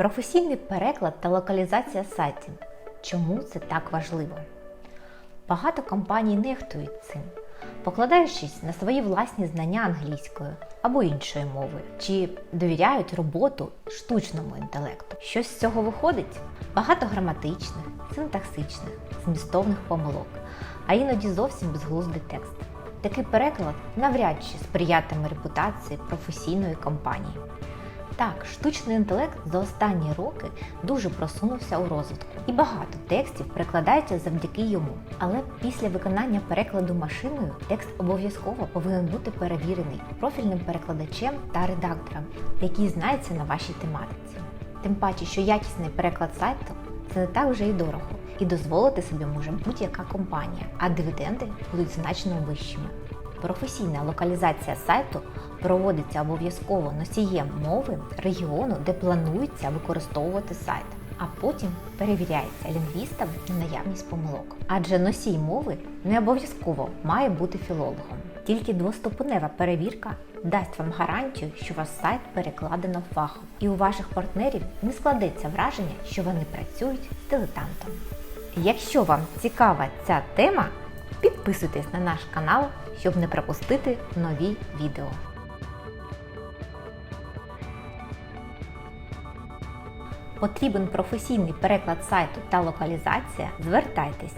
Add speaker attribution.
Speaker 1: Професійний переклад та локалізація сайтів. Чому це так важливо? Багато компаній нехтують цим, покладаючись на свої власні знання англійської або іншої мови, чи довіряють роботу штучному інтелекту. Що з цього виходить? Багато граматичних, синтаксичних, змістовних помилок, а іноді зовсім безглуздий текст. Такий переклад навряд чи сприятиме репутації професійної компанії. Так, штучний інтелект за останні роки дуже просунувся у розвитку, і багато текстів перекладається завдяки йому. Але після виконання перекладу машиною текст обов'язково повинен бути перевірений профільним перекладачем та редактором, який знається на вашій тематиці. Тим паче, що якісний переклад сайту це не так вже і дорого, і дозволити собі може будь-яка компанія, а дивіденди будуть значно вищими. Професійна локалізація сайту проводиться обов'язково носієм мови регіону, де планується використовувати сайт, а потім перевіряється лінгвістам на наявність помилок. Адже носій мови не обов'язково має бути філологом. Тільки двоступенева перевірка дасть вам гарантію, що ваш сайт перекладено фахом, і у ваших партнерів не складеться враження, що вони працюють з дилетантом. Якщо вам цікава ця тема, підписуйтесь на наш канал, щоб не пропустити нові відео. Потрібен професійний переклад сайту та локалізація? Звертайтесь.